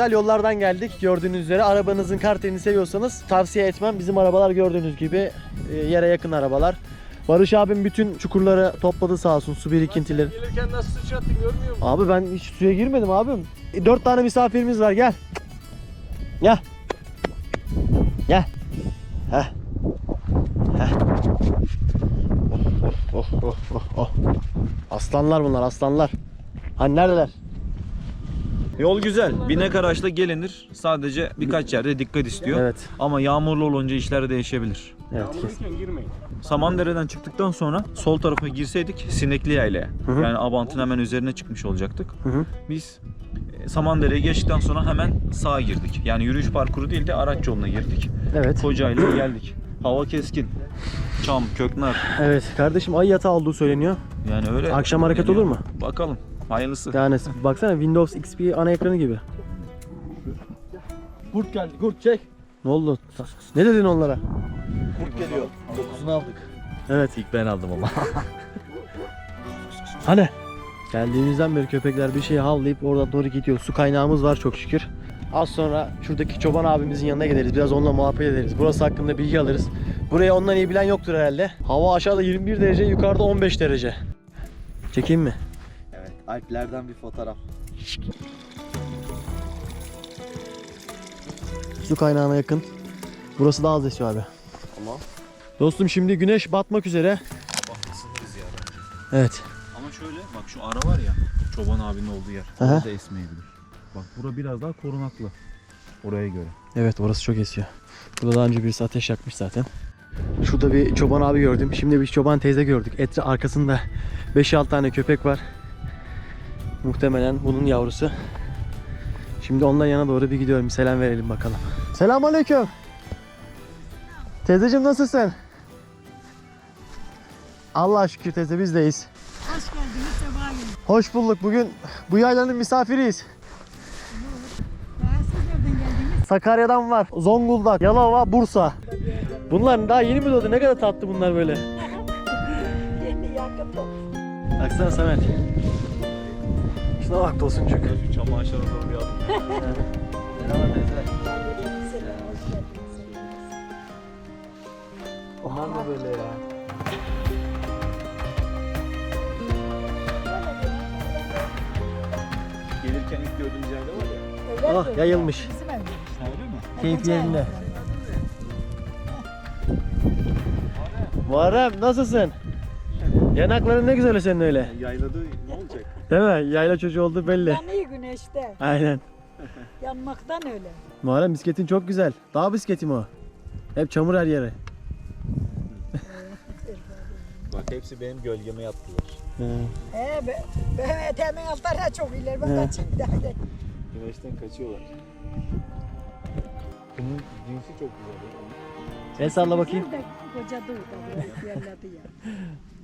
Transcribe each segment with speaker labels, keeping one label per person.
Speaker 1: Güzel yollardan geldik gördüğünüz üzere. Arabanızın kartelini seviyorsanız tavsiye etmem. Bizim arabalar gördüğünüz gibi e, yere yakın arabalar. Barış abim bütün çukurları topladı sağ olsun su birikintileri.
Speaker 2: Gelirken nasıl sıçrattın görmüyor musun?
Speaker 1: Abi ben hiç suya girmedim abim. E, Dört tane misafirimiz var gel. Gel. Gel. Heh. Heh. Oh, oh, oh, oh, oh. Aslanlar bunlar aslanlar. Hani neredeler?
Speaker 3: Yol güzel. Binek araçla gelinir. Sadece birkaç yerde dikkat istiyor.
Speaker 1: Evet.
Speaker 3: Ama yağmurlu olunca işler değişebilir.
Speaker 1: Evet kesin.
Speaker 2: Girmeyin.
Speaker 3: Samandere'den çıktıktan sonra sol tarafa girseydik Sinekli Yayla'ya. Yani Abant'ın hemen üzerine çıkmış olacaktık.
Speaker 1: Hı hı.
Speaker 3: Biz e, Samandere'ye geçtikten sonra hemen sağa girdik. Yani yürüyüş parkuru değil de araç yoluna girdik.
Speaker 1: Evet.
Speaker 3: Kocaeli'ye geldik. Hava keskin. Çam, köknar.
Speaker 1: Evet kardeşim ay yatağı olduğu söyleniyor.
Speaker 3: Yani öyle.
Speaker 1: Akşam hareket olur mu?
Speaker 3: Bakalım. Hayırlısı.
Speaker 1: Yani baksana Windows XP ana ekranı gibi. Kurt geldi kurt çek. Ne oldu? Ne dedin onlara?
Speaker 4: Kurt geliyor. Dokuzunu aldık.
Speaker 1: Evet.
Speaker 4: İlk ben aldım ama.
Speaker 1: Hani? Geldiğimizden beri köpekler bir şey havlayıp oradan doğru gidiyor. Su kaynağımız var çok şükür. Az sonra şuradaki çoban abimizin yanına gideriz. Biraz onunla muhabbet ederiz. Burası hakkında bilgi alırız. Burayı ondan iyi bilen yoktur herhalde. Hava aşağıda 21 derece, yukarıda 15 derece. Çekeyim mi?
Speaker 4: Alplerden bir fotoğraf.
Speaker 1: Su kaynağına yakın. Burası daha az esiyor abi.
Speaker 4: Tamam.
Speaker 1: Dostum şimdi güneş batmak üzere.
Speaker 3: Bak ısınırız ya bence.
Speaker 1: Evet.
Speaker 3: Ama şöyle bak şu ara var ya çoban abinin olduğu yer.
Speaker 1: Aha.
Speaker 3: Orada esmeyebilir. Bak bura biraz daha korunaklı. Oraya göre.
Speaker 1: Evet orası çok esiyor. Burada daha önce birisi ateş yakmış zaten. Şurada bir çoban abi gördüm. Şimdi bir çoban teyze gördük. Etra arkasında 5-6 tane köpek var. Muhtemelen bunun yavrusu. Şimdi ondan yana doğru bir gidiyorum. Bir selam verelim bakalım. Selam aleyküm. Teyzeciğim nasılsın? Allah şükür teyze bizdeyiz.
Speaker 5: Hoş geldiniz, sefa geldiniz.
Speaker 1: Hoş bulduk. Bugün bu yaylanın misafiriyiz.
Speaker 5: Daha siz nereden geldiniz?
Speaker 1: Sakarya'dan var. Zonguldak, Yalova, Bursa. Bunlar daha yeni mi doğdu? Ne kadar tatlı bunlar böyle.
Speaker 5: Yeni yakın da.
Speaker 1: Baksana Samet. Şuna bak Tosuncuk.
Speaker 3: Şu çam ağaçlarına doğru bir adım.
Speaker 1: Merhaba teyze. Onlar da böyle ya.
Speaker 3: Gelirken ilk gördüğümüz yerde var ya.
Speaker 1: Ah, yayılmış.
Speaker 3: Öyle mi?
Speaker 1: Keyif yerinde. Muharrem nasılsın? Yanakların ne güzel senin öyle.
Speaker 3: Yayladı ne olacak?
Speaker 1: Değil mi? Yayla çocuğu oldu belli.
Speaker 5: Yanıyor güneşte.
Speaker 1: Aynen.
Speaker 5: Yanmaktan öyle.
Speaker 1: Muharrem bisikletin çok güzel. Dağ bisikleti mi o? Hep çamur her yere.
Speaker 3: Bak hepsi benim gölgeme yattılar.
Speaker 5: He, be, benim eteğimin altlarına çok ileri. Ben
Speaker 1: He.
Speaker 5: kaçayım bir daha. gel.
Speaker 3: Güneşten kaçıyorlar. Bunun cinsi çok güzel. ya.
Speaker 1: El salla bakayım.
Speaker 5: Koca biraz yerledi ya.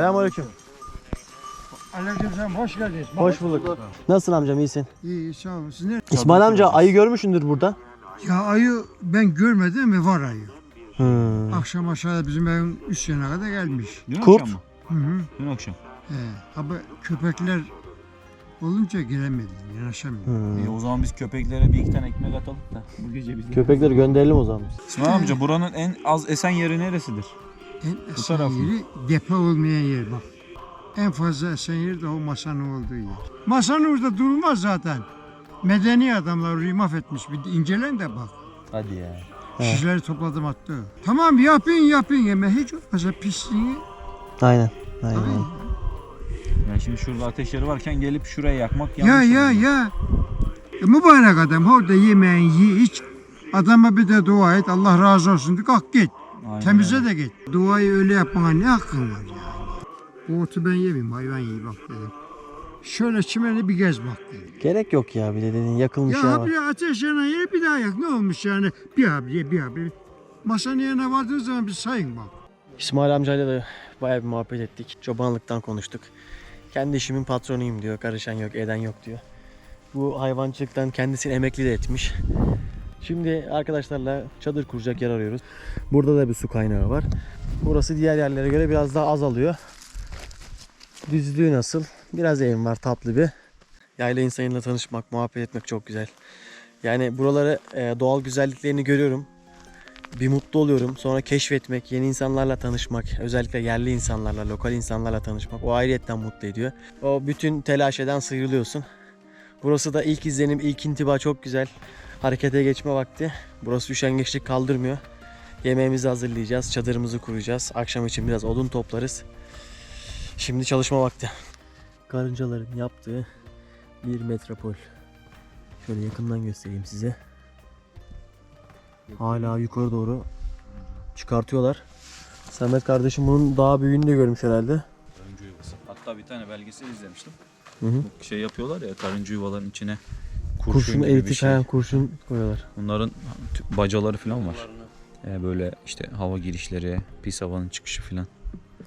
Speaker 5: Selamünaleyküm.
Speaker 6: Aleykümselam hoş geldiniz.
Speaker 1: Hoş bulduk. Nasılsın amcam iyisin?
Speaker 6: İyi sağ olun. Siz ne?
Speaker 1: İsmail amca ayı görmüşsündür burada.
Speaker 6: Ya ayı ben görmedim mi var ayı.
Speaker 1: Hmm.
Speaker 6: Akşam aşağıda bizim evin üst yana kadar gelmiş.
Speaker 3: Dün
Speaker 1: Kurt.
Speaker 3: akşam mı?
Speaker 6: Hı hı.
Speaker 3: Dün akşam.
Speaker 6: He. Ama köpekler olunca gelemedim. Yanaşamıyorum.
Speaker 1: Hmm.
Speaker 3: İyi o zaman biz köpeklere bir iki tane ekmek atalım da bu gece biz.
Speaker 1: Köpekleri gönderelim o zaman biz.
Speaker 3: İsmail amca buranın en az esen yeri neresidir?
Speaker 6: En
Speaker 3: taraf mı?
Speaker 6: yeri depo olmayan yer bak. En fazla esen yer de o masanın olduğu yer. Masanın orada durmaz zaten. Medeni adamlar orayı mahvetmiş. Bir incelen de bak.
Speaker 4: Hadi ya.
Speaker 6: Şişleri topladım attı. Tamam yapın yapın ama hiç olmazsa pisliği.
Speaker 1: Aynen. Aynen.
Speaker 6: Tabii.
Speaker 3: Yani şimdi şurada ateşleri varken gelip şuraya yakmak
Speaker 6: Ya
Speaker 3: yanlış.
Speaker 6: ya
Speaker 3: olur.
Speaker 6: ya. E, mübarek adam orada yemeğin ye iç. Adama bir de dua et. Allah razı olsun. De, kalk git. Temize de git. Duayı öyle yapmana ne hakkın var ya? Bu otu ben yemeyeyim. Hayvan yiyeyim bak dedim. Şöyle çimeni bir gez bak dedim.
Speaker 1: Gerek yok ya bir de dediğin yakılmış
Speaker 6: Ya
Speaker 1: ya.
Speaker 6: habire ateş yanan yere bir daha yak. Ne olmuş yani? Bir habire bir habire. Masanın yanına vardığınız zaman bir sayın bak.
Speaker 1: İsmail amcayla da bayağı bir muhabbet ettik. Çobanlıktan konuştuk. Kendi işimin patronuyum diyor. Karışan yok, eden yok diyor. Bu hayvancılıktan kendisini emekli de etmiş. Şimdi arkadaşlarla çadır kuracak yer arıyoruz. Burada da bir su kaynağı var. Burası diğer yerlere göre biraz daha az alıyor. Düzlüğü nasıl? Biraz evim var tatlı bir. Yayla insanıyla tanışmak, muhabbet etmek çok güzel. Yani buraları e, doğal güzelliklerini görüyorum bir mutlu oluyorum. Sonra keşfetmek, yeni insanlarla tanışmak, özellikle yerli insanlarla, lokal insanlarla tanışmak o ayrıyetten mutlu ediyor. O bütün telaşeden sıyrılıyorsun. Burası da ilk izlenim, ilk intiba çok güzel. Harekete geçme vakti. Burası üşengeçlik kaldırmıyor. Yemeğimizi hazırlayacağız, çadırımızı kuracağız. Akşam için biraz odun toplarız. Şimdi çalışma vakti. Karıncaların yaptığı bir metropol. Şöyle yakından göstereyim size. Hala yukarı doğru çıkartıyorlar. Samet kardeşim bunun daha büyüğünü de görmüş herhalde.
Speaker 3: Karınca yuvası. Hatta bir tane belgesel izlemiştim.
Speaker 1: Hı hı.
Speaker 3: Bu şey yapıyorlar ya karınca yuvaların içine kurşun,
Speaker 1: Kurşun,
Speaker 3: gibi bir şey.
Speaker 1: ha, kurşun koyuyorlar.
Speaker 3: Bunların tü- bacaları falan var. Ee, böyle işte hava girişleri, pis havanın çıkışı falan.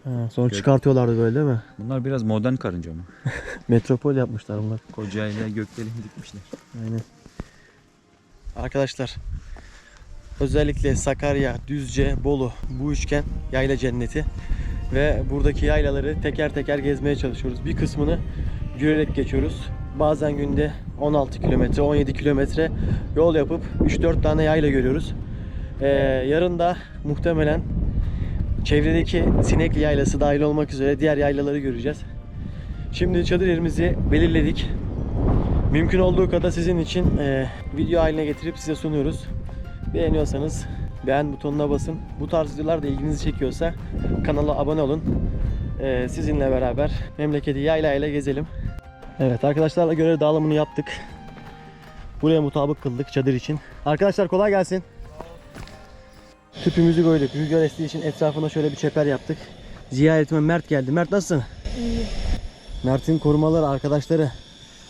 Speaker 1: Ha, sonra
Speaker 3: Gök-
Speaker 1: çıkartıyorlardı böyle değil mi?
Speaker 3: Bunlar biraz modern karınca mı?
Speaker 1: Metropol yapmışlar bunlar.
Speaker 3: Kocaeli'ne gökdelen dikmişler.
Speaker 1: Aynen. Arkadaşlar özellikle Sakarya, Düzce, Bolu bu üçgen yayla cenneti ve buradaki yaylaları teker teker gezmeye çalışıyoruz. Bir kısmını yürüyerek geçiyoruz. Bazen günde 16 kilometre, 17 kilometre yol yapıp 3-4 tane yayla görüyoruz. Ee, yarın da muhtemelen çevredeki Sinekli Yaylası dahil olmak üzere diğer yaylaları göreceğiz. Şimdi çadır yerimizi belirledik. Mümkün olduğu kadar sizin için e, video haline getirip size sunuyoruz. Beğeniyorsanız beğen butonuna basın. Bu tarz videolar da ilginizi çekiyorsa kanala abone olun. E, sizinle beraber memleketi yayla ile gezelim. Evet arkadaşlarla görev dağılımını yaptık. Buraya mutabık kıldık çadır için. Arkadaşlar kolay gelsin. Tüpümüzü koyduk. Rüzgar estiği için etrafına şöyle bir çeper yaptık. Ziyaretime Mert geldi. Mert nasılsın? Mert'in korumaları, arkadaşları.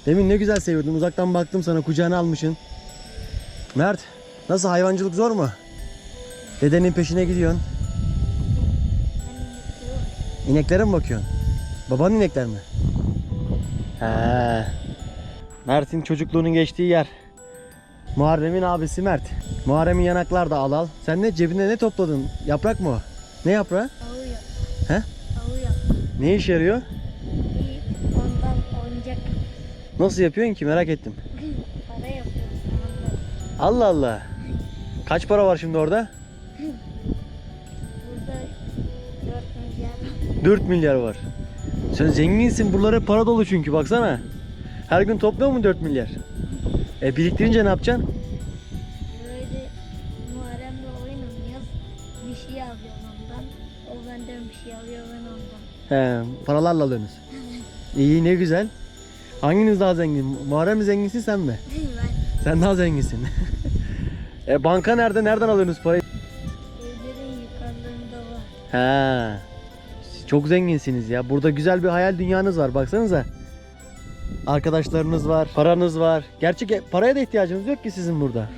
Speaker 1: Demin ne güzel seviyordun. Uzaktan baktım sana kucağına almışsın. Mert, nasıl hayvancılık zor mu? Dedenin peşine gidiyorsun. İneklere mi bakıyorsun? Babanın inekler mi? He. Mert'in çocukluğunun geçtiği yer. Muharrem'in abisi Mert. Muharrem'in yanaklar da al al. Sen ne cebinde ne topladın? Yaprak mı o? Ne yaprağı?
Speaker 7: Avuyor.
Speaker 1: He?
Speaker 7: Avuyor.
Speaker 1: Ne işe yarıyor?
Speaker 7: Bir ondan oyuncak
Speaker 1: Nasıl yapıyorsun ki merak ettim.
Speaker 7: para yapıyoruz. Ondan.
Speaker 1: Allah Allah. Kaç para var şimdi orada?
Speaker 7: Burada 4 milyar
Speaker 1: 4 milyar var. Sen zenginsin. Buralara para dolu çünkü baksana. Her gün topluyor mu 4 milyar? E biriktirince ne yapacaksın?
Speaker 7: böyle Muharrem'le oyun oynuyoruz. Bir şey alıyorum ondan. O benden bir şey alıyor ben ondan.
Speaker 1: He, paralarla alıyorsunuz. İyi ne güzel. Hanginiz daha zengin? Muharrem mi zenginsin sen mi?
Speaker 7: ben
Speaker 1: Sen daha zenginsin. e banka nerede? Nereden alıyorsunuz parayı?
Speaker 7: evlerin yukarılarında var.
Speaker 1: He. Çok zenginsiniz ya. Burada güzel bir hayal dünyanız var. Baksanıza. Arkadaşlarınız var, paranız var. Gerçek e, paraya da ihtiyacınız yok ki sizin burada.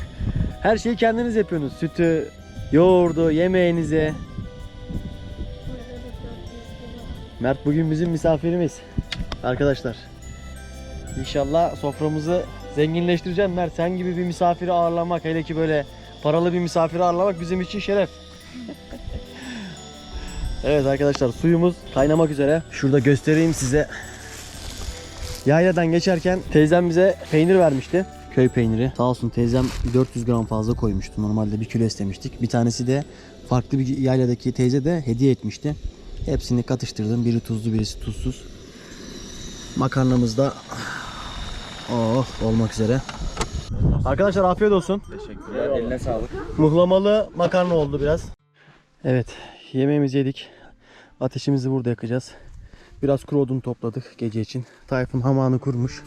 Speaker 1: Her şeyi kendiniz yapıyorsunuz. Sütü, yoğurdu, yemeğinize.
Speaker 7: Burada da 400 kilo var.
Speaker 1: Mert bugün bizim misafirimiz. Arkadaşlar. İnşallah soframızı zenginleştireceğim Mert. Sen gibi bir misafiri ağırlamak, hele ki böyle paralı bir misafiri ağırlamak bizim için şeref. Evet arkadaşlar suyumuz kaynamak üzere. Şurada göstereyim size. Yayladan geçerken teyzem bize peynir vermişti. Köy peyniri. Sağ olsun teyzem 400 gram fazla koymuştu. Normalde bir kilo istemiştik. Bir tanesi de farklı bir yayladaki teyze de hediye etmişti. Hepsini katıştırdım. Biri tuzlu birisi tuzsuz. Makarnamız da oh olmak üzere. Arkadaşlar afiyet olsun.
Speaker 3: Teşekkürler. Eline sağlık.
Speaker 1: Muhlamalı makarna oldu biraz. Evet, yemeğimizi yedik. Ateşimizi burada yakacağız. Biraz kuru odun topladık gece için. Tayfun hamağını kurmuş.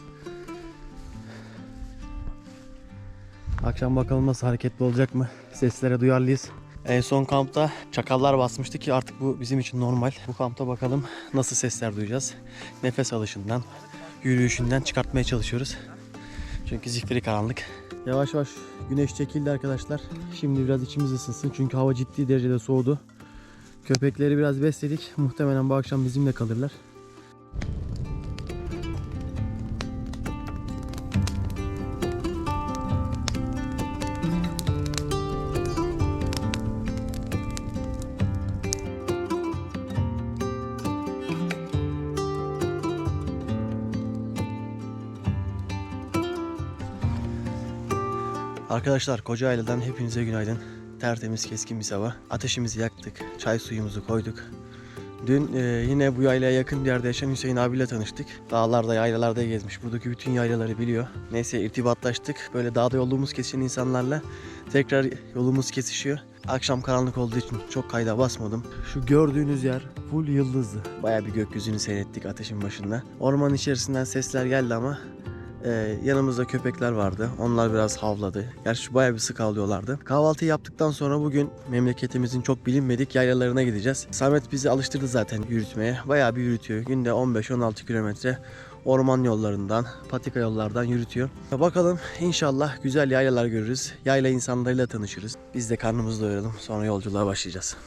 Speaker 1: Akşam bakalım nasıl hareketli olacak mı? Seslere duyarlıyız. En son kampta çakallar basmıştı ki artık bu bizim için normal. Bu kampta bakalım nasıl sesler duyacağız. Nefes alışından, yürüyüşünden çıkartmaya çalışıyoruz. Çünkü zifiri karanlık. Yavaş yavaş güneş çekildi arkadaşlar. Şimdi biraz içimiz ısınsın çünkü hava ciddi derecede soğudu. Köpekleri biraz besledik. Muhtemelen bu akşam bizimle kalırlar. Arkadaşlar Koca Aileden hepinize günaydın. Tertemiz keskin bir sabah. Ateşimizi yaktık. Çay suyumuzu koyduk. Dün e, yine bu yaylaya yakın bir yerde yaşayan Hüseyin abiyle tanıştık. Dağlarda, yaylalarda gezmiş. Buradaki bütün yaylaları biliyor. Neyse irtibatlaştık. Böyle dağda yolumuz kesişen insanlarla tekrar yolumuz kesişiyor. Akşam karanlık olduğu için çok kayda basmadım. Şu gördüğünüz yer full yıldızlı. Baya bir gökyüzünü seyrettik ateşin başında. Orman içerisinden sesler geldi ama ee, yanımızda köpekler vardı. Onlar biraz havladı. Gerçi bayağı bir sık havlıyorlardı. Kahvaltı yaptıktan sonra bugün memleketimizin çok bilinmedik yaylalarına gideceğiz. Samet bizi alıştırdı zaten yürütmeye. Bayağı bir yürütüyor. Günde 15-16 kilometre orman yollarından, patika yollardan yürütüyor. Bakalım inşallah güzel yaylalar görürüz. Yayla insanlarıyla tanışırız. Biz de karnımızı doyuralım. Sonra yolculuğa başlayacağız.